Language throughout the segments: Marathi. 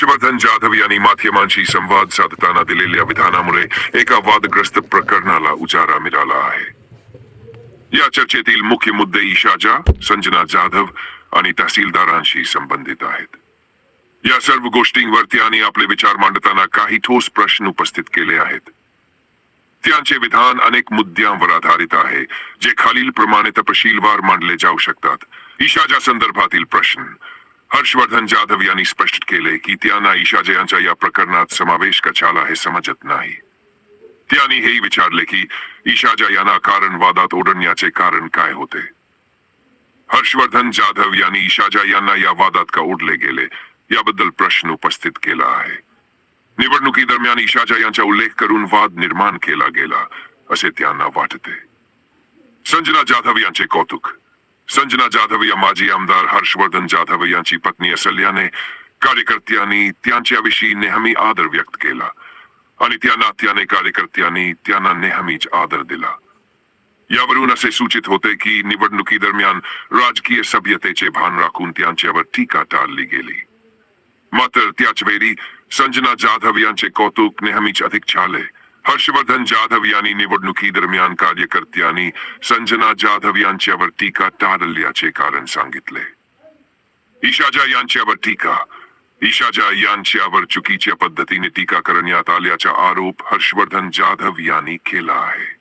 हर्षवर्धन जाधव यांनी माध्यमांशी संवाद साधताना दिलेल्या विधानामुळे एका वादग्रस्त प्रकरणाला उजारा मिळाला आहे. या चर्चेतील मुख्य मुद्दे ईशाजा संजना जाधव आणि तहसीलदारांशी संबंधित आहेत. या सर्व गोष्टींवर त्यांनी आपले विचार मांडताना काही ठोस प्रश्न उपस्थित केले आहेत. त्यांचे विधान अनेक मुद्द्यांवर आधारित आहे जे खालील प्रमाणे तपशीलवार मांडले जाऊ शकतात. ईशाच्या संदर्भातील प्रश्न. हर्षवर्धन जाधव यांनी स्पष्ट केले की त्यांना ईशाजा या प्रकरणात समावेश कशाला हे समजत नाही. त्यांनी हेही विचारले की ईशाजा यांना कारण वादात ओढण्याचे कारण काय होते? हर्षवर्धन जाधव यांनी ईशाजा यांना या वादात का ओढले गेले? याबद्दल प्रश्न उपस्थित केला आहे. निवडणुकी दरम्यान ईशाजा यांचा उल्लेख करून वाद निर्माण केला गेला असे त्यांना वाटते. संजना जाधव यांचे कौतुक संजना जाधव या माजी आमदार हर्षवर्धन जाधव यांची पत्नी असल्याने कार्यकर्त्यांनी त्यांच्याविषयी नेहमी आदर व्यक्त केला आणि त्या नात्याने कार्यकर्त्यांनी त्यांना नेहमीच आदर दिला. यावरून असे सूचित होते की निवडणुकी दरम्यान राजकीय सभ्यतेचे भान राखून त्यांच्यावर टीका टाळली गेली. मात्र त्याच वेळी संजना जाधव यांचे कौतुक नेहमीच अधिक झाले. हर्षवर्धन जाधव यांनी निवडणुकी दरम्यान कार्यकर्त्यांनी संजना जाधव यांच्यावर टीका टाळल्याचे कारण सांगितले. ईशाजा यांच्यावर टीका. ईशाजा यांच्यावर चुकीच्या पद्धतीने टीका करण्यात आल्याचा आरोप हर्षवर्धन जाधव यांनी केला आहे.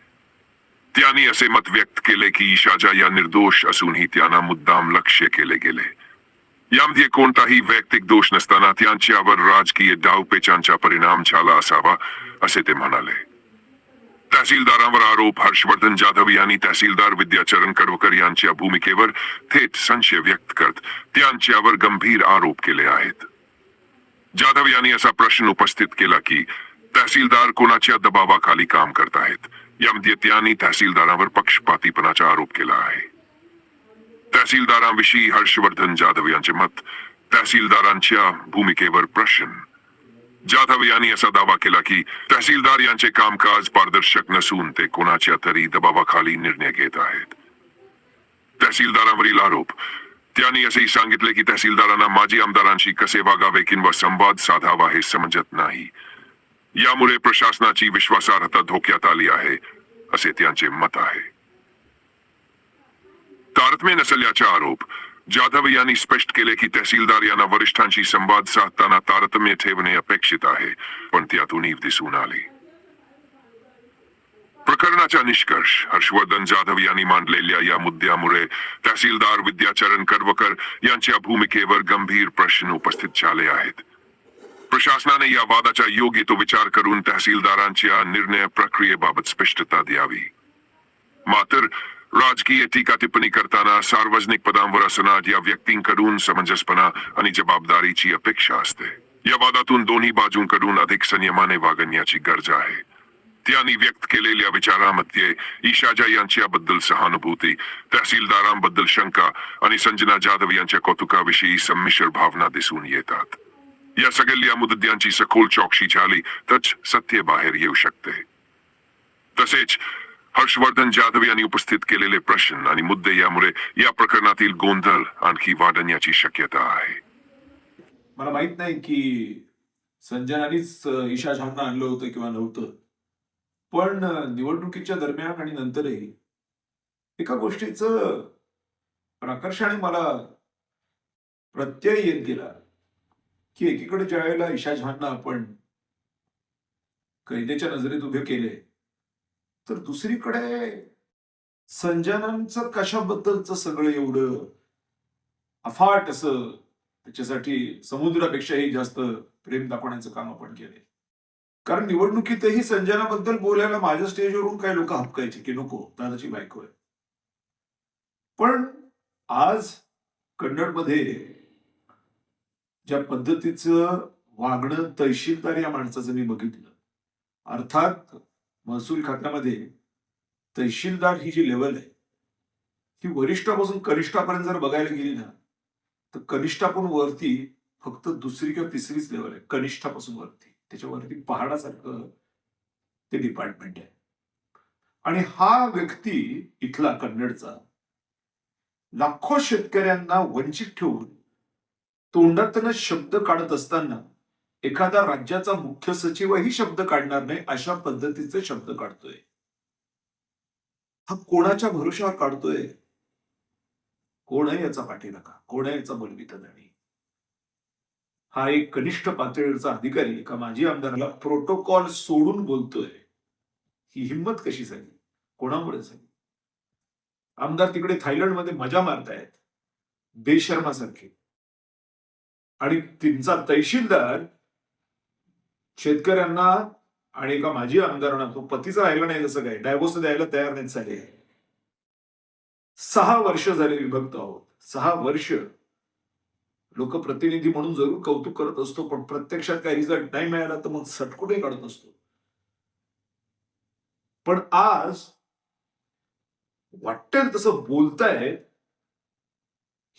त्यांनी असे मत व्यक्त केले की ईशाजा या निर्दोष असूनही त्यांना मुद्दाम लक्ष्य केले गेले. यामध्ये कोणताही वैयक्तिक दोष नसताना त्यांच्यावर राजकीय डावपेचांचा परिणाम झाला असावा असे ते म्हणाले तहसीलदारांवर आरोप हर्षवर्धन जाधव यांनी तहसीलदार विद्याचरण कडवकर यांच्या भूमिकेवर थेट संशय व्यक्त करत त्यांच्यावर गंभीर आरोप केले आहेत जाधव यांनी असा प्रश्न उपस्थित केला की तहसीलदार कोणाच्या दबावाखाली काम करत आहेत यामध्ये त्यांनी तहसीलदारांवर पक्षपातीपणाचा आरोप केला आहे तहसीलदारांविषयी हर्षवर्धन जाधव यांचे मत तहसीलदारांच्या भूमिकेवर प्रश्न. जाधव यांनी असा दावा केला की तहसीलदार यांचे कामकाज पारदर्शक नसून ते कोणाच्या तरी दबावाखाली निर्णय घेत आहेत. तहसीलदारांवरील आरोप त्यांनी असेही सांगितले की तहसीलदारांना माजी आमदारांशी कसे वागावे किंवा संवाद साधावा हे समजत नाही. यामुळे प्रशासनाची विश्वासार्हता धोक्यात आली आहे असे त्यांचे मत आहे. तारतम्य नसल्याचा आरोप. जाधव यांनी स्पष्ट केले की तहसीलदार यांना वरिष्ठांशी संवाद साधताना तारतम्य ठेवणे अपेक्षित आहे पण त्यातून ईव दिसून आली. प्रकरणाचा निष्कर्ष हर्षवर्धन जाधव यांनी मांडलेल्या या मुद्द्यामुळे तहसीलदार विद्याचरण कडवकर यांच्या भूमिकेवर गंभीर प्रश्न उपस्थित झाले आहेत. प्रशासनाने या वादाचा योग्य तो विचार करून तहसीलदारांच्या निर्णय प्रक्रियेबाबत स्पष्टता द्यावी. मात्र राजकीय टीका टिप्पणी करताना सार्वजनिक पदांवर असणाऱ्या या व्यक्तींकडून समंजसपणा आणि जबाबदारीची अपेक्षा असते. या वादातून दोन्ही बाजूंकडून अधिक संयमाने वागण्याची गरज आहे. त्यांनी व्यक्त केलेल्या विचारामध्ये ईशाजा यांच्याबद्दल सहानुभूती तहसीलदारांबद्दल शंका आणि संजना जाधव यांच्या कौतुकाविषयी संमिश्र भावना दिसून येतात. या सगळ्या मुद्द्यांची सखोल चौकशी झाली तरच सत्य बाहेर येऊ शकते. तसेच हर्षवर्धन जाधव यांनी उपस्थित केलेले प्रश्न आणि मुद्दे यामुळे या प्रकरणातील गोंधळ आणखी वाढण्याची शक्यता आहे. मला माहीत नाही की संजनानीच ईशा झांना आणलं होतं किंवा नव्हतं. पण निवडणुकीच्या दरम्यान आणि नंतरही एका गोष्टीच प्रकर्षाने मला प्रत्यय येत गेला की एकीकडे ज्या वेळेला ईशा झांना आपण कैदेच्या नजरेत उभे केले तर दुसरीकडे संजनांचं कशाबद्दलचं सगळं एवढं अफाट असं त्याच्यासाठी समुद्रापेक्षाही जास्त प्रेम दाखवण्याचं काम आपण केले कारण निवडणुकीतही संजनाबद्दल बोलायला माझ्या स्टेजवरून काही लोक हपकायचे की नको दादाची बायको आहे. पण आज कन्नडमध्ये ज्या पद्धतीचं वागणं तहसीलदार या माणसाचं मी बघितलं. अर्थात महसूल खात्यामध्ये तहसीलदार ही जी लेवल आहे ती वरिष्ठापासून कनिष्ठापर्यंत जर बघायला गेली ना तर कनिष्ठापून वरती फक्त दुसरी किंवा तिसरीच लेवल आहे कनिष्ठापासून वरती. त्याच्यावरती पहाडासारखं ते डिपार्टमेंट आहे. आणि हा व्यक्ती इथला कन्नडचा लाखो शेतकऱ्यांना वंचित ठेवून तोंडातनं शब्द काढत असताना एखादा राज्याचा मुख्य सचिवही शब्द काढणार नाही अशा पद्धतीचे शब्द काढतोय. हा कोणाच्या भरोशावर काढतोय? कोण आहे याचा पाठीराखा कोण आहे याचा बलवितदाणी हा एक कनिष्ठ पातळीवरचा अधिकारी एका माजी आमदाराला प्रोटोकॉल सोडून बोलतोय. ही हिंमत कशी झाली? कोणामुळे झाली? आमदार तिकडे थायलंडमध्ये मजा मारतायत. बेशर्मासारखे. आणि त्यांचा तहसीलदार शेतकऱ्यांना आणि एका माजी आमदारांना तो पतीचा राहिला नाही जसं काय? डायव्होर्स द्यायला तयार नाहीत झाले सहा वर्ष झाले विभक्त आहोत. सहा वर्ष लोकप्रतिनिधी म्हणून जरूर कौतुक करत असतो पण प्रत्यक्षात काही रिझल्ट नाही मिळाला तर मग सटकुटे काढत असतो. पण आज वाटेल तसं बोलतायत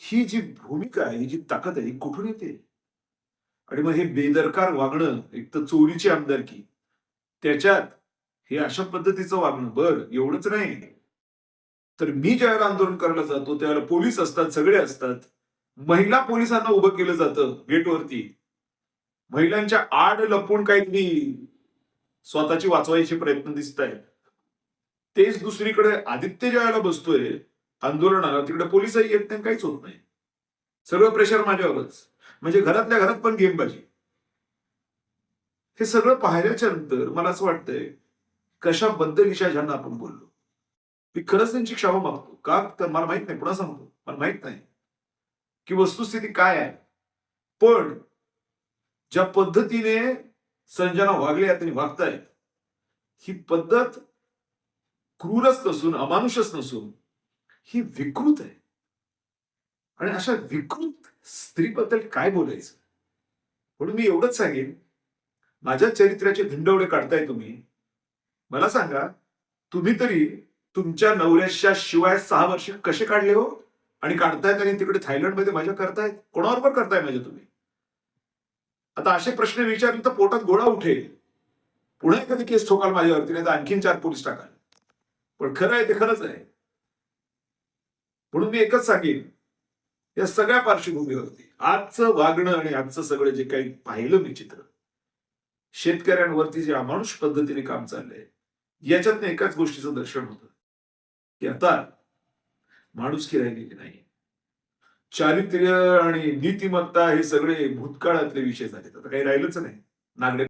ही जी भूमिका आहे ही जी ताकद आहे ही कुठून येते? आणि मग हे बेदरकार वागणं एक तर चोरीची आमदारकी त्याच्यात हे अशा पद्धतीचं वागणं बर एवढंच नाही. तर मी ज्यावेळेला आंदोलन करायला जातो त्यावेळेला पोलीस असतात सगळे असतात. महिला पोलिसांना उभं केलं जातं गेटवरती. महिलांच्या आड लपून काहीतरी स्वतःची वाचवायचे प्रयत्न दिसत आहेत तेच दुसरीकडे आदित्य ज्या वेळेला बसतोय आंदोलनाला तिकडे पोलिसही येत नाही काहीच होत नाही. सगळं प्रेशर माझ्यावरच. म्हणजे घरातल्या घरात पण गेमबाजी. हे सगळं पाहिल्याच्या नंतर मला असं वाटतंय कशाबद्दल ईशा ज्यांना आपण बोललो? मी खरंच त्यांची क्षमा मागतो. का? तर मला माहीत नाही. पुन्हा सांगतो? मला माहीत नाही. की वस्तुस्थिती काय आहे? पण ज्या पद्धतीने संजना वागले त्यांनी वागतायत ही पद्धत क्रूरच नसून अमानुषच नसून ही विकृत आहे. आणि अशा विकृत स्त्रीबद्दल काय बोलायचं? म्हणून मी एवढंच सांगेन. माझ्या चरित्राचे धिंडवडे काढताय तुम्ही. मला सांगा तुम्ही तरी तुमच्या नवऱ्याच्या शिवाय सहा वर्ष कसे काढले हो? आणि काढतायत आणि तिकडे थायलंडमध्ये माझ्या करतायत? कोणाबरोबर करताय माझ्या तुम्ही? आता असे प्रश्न विचारले तर पोटात गोळा उठेल. पुन्हा एखादी केस ठोकाल माझ्यावरती नाही तर आणखीन चार पोलीस टाकाल. पण खरं आहे ते खरंच आहे. म्हणून मी एकच सांगेन या सगळ्या पार्श्वभूमीवरती आजचं वागणं आणि आजचं सगळं जे काही पाहिलं मी चित्र शेतकऱ्यांवरती जे अमानुष पद्धतीने काम चाललंय याच्यातनं एकाच गोष्टीचं दर्शन होतं. की आता माणुसकी राहिलेली नाही. चारित्र्य आणि नीतिमत्ता हे सगळे भूतकाळातले विषय झालेत. आता काही राहिलंच नाही. नागरिक